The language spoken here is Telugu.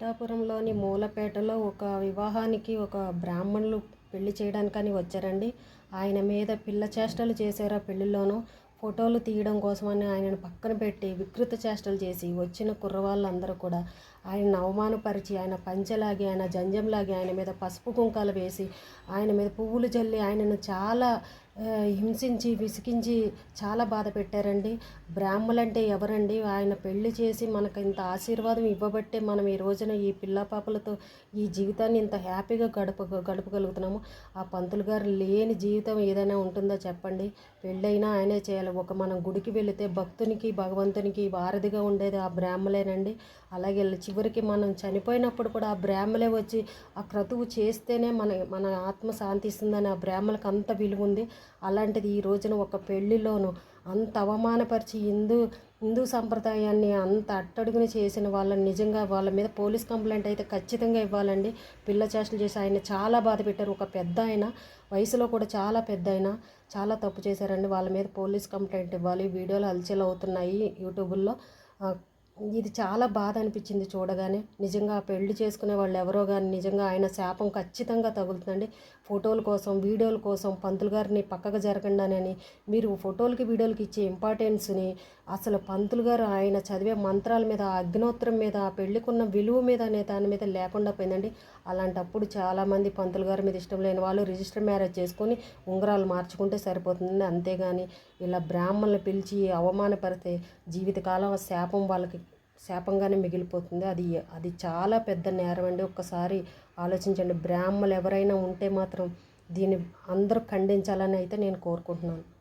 పిఠాపురంలోని మూలపేటలో ఒక వివాహానికి ఒక బ్రాహ్మణులు పెళ్ళి చేయడానికని వచ్చారండి. ఆయన మీద పిల్ల చేష్టలు చేశారు ఆ పెళ్ళిలోనూ. ఫోటోలు తీయడం కోసమని ఆయనను పక్కన పెట్టి వికృత చేష్టలు చేసి వచ్చిన కుర్రవాళ్ళందరూ కూడా ఆయనను అవమానపరిచి ఆయన పంచెలాగి ఆయన జంజంలాగి ఆయన మీద పసుపు కుంకాలు వేసి ఆయన మీద పువ్వులు జల్లి ఆయనను చాలా హింసించి విసిగించి చాలా బాధ పెట్టారండి. బ్రాహ్మలంటే ఎవరండి? ఆయన పెళ్ళి చేసి మనకు ఇంత ఆశీర్వాదం ఇవ్వబట్టే మనం ఈ రోజున ఈ పిల్ల పాపలతో ఈ జీవితాన్ని ఇంత హ్యాపీగా గడప గడపగలుగుతున్నాము. ఆ పంతులు గారు లేని జీవితం ఏదైనా ఉంటుందో చెప్పండి? పెళ్ళైనా ఆయనే చేయాలి. ఒక మనం గుడికి వెళితే భక్తునికి భగవంతునికి వారధిగా ఉండేది ఆ బ్రాహ్మలేనండి. అలాగే చివరికి మనం చనిపోయినప్పుడు కూడా ఆ బ్రాహ్మలే వచ్చి ఆ క్రతువు చేస్తేనే మన మన ఆత్మ శాంతిస్తుందని ఆ బ్రాహ్మలకు అంత విలువ ఉంది. అలాంటిది ఈ రోజున ఒక పెళ్ళిలోనూ అంత అవమానపరిచి హిందూ హిందూ సంప్రదాయాన్ని అంత అట్టడుగుని చేసిన వాళ్ళని నిజంగా వాళ్ళ మీద పోలీస్ కంప్లైంట్ అయితే ఖచ్చితంగా ఇవ్వాలండి. పిల్ల చేష్టలు చేసి ఆయన చాలా బాధ పెట్టారు. ఒక పెద్ద ఆయన వయసులో కూడా చాలా పెద్ద ఆయన చాలా తప్పు చేశారండి. వాళ్ళ మీద పోలీస్ కంప్లైంట్ ఇవ్వాలి. వీడియోలు హల్చల్ అవుతున్నాయి యూట్యూబుల్లో ఇది చాలా బాధ అనిపించింది చూడగానే. నిజంగా పెళ్ళి చేసుకునే వాళ్ళు ఎవరో కానీ నిజంగా ఆయన శాపం ఖచ్చితంగా తగులుతుందండి. ఫోటోల కోసం వీడియోల కోసం పంతులు గారిని పక్కకు జరగండానని మీరు ఫోటోలకి వీడియోలకి ఇచ్చే ఇంపార్టెన్స్ని అసలు పంతులు గారు ఆయన చదివే మంత్రాల మీద అగ్నోత్తరం మీద పెళ్ళికున్న విలువ మీద అనే దాని మీద లేకుండా పోయిందండి. అలాంటప్పుడు చాలామంది పంతులు గారి మీద ఇష్టం లేని వాళ్ళు రిజిస్టర్ మ్యారేజ్ చేసుకొని ఉంగరాలు మార్చుకుంటే సరిపోతుంది అంతేగాని ఇలా బ్రాహ్మణులు పిలిచి అవమానపరితే జీవితకాలం శాపం వాళ్ళకి శాపంగానే మిగిలిపోతుంది. అది అది చాలా పెద్ద నేరం అండి. ఒక్కసారి ఆలోచించండి. బ్రాహ్మలు ఎవరైనా ఉంటే మాత్రం దీన్ని అందరూ ఖండించాలని అయితే నేను కోరుకుంటున్నాను.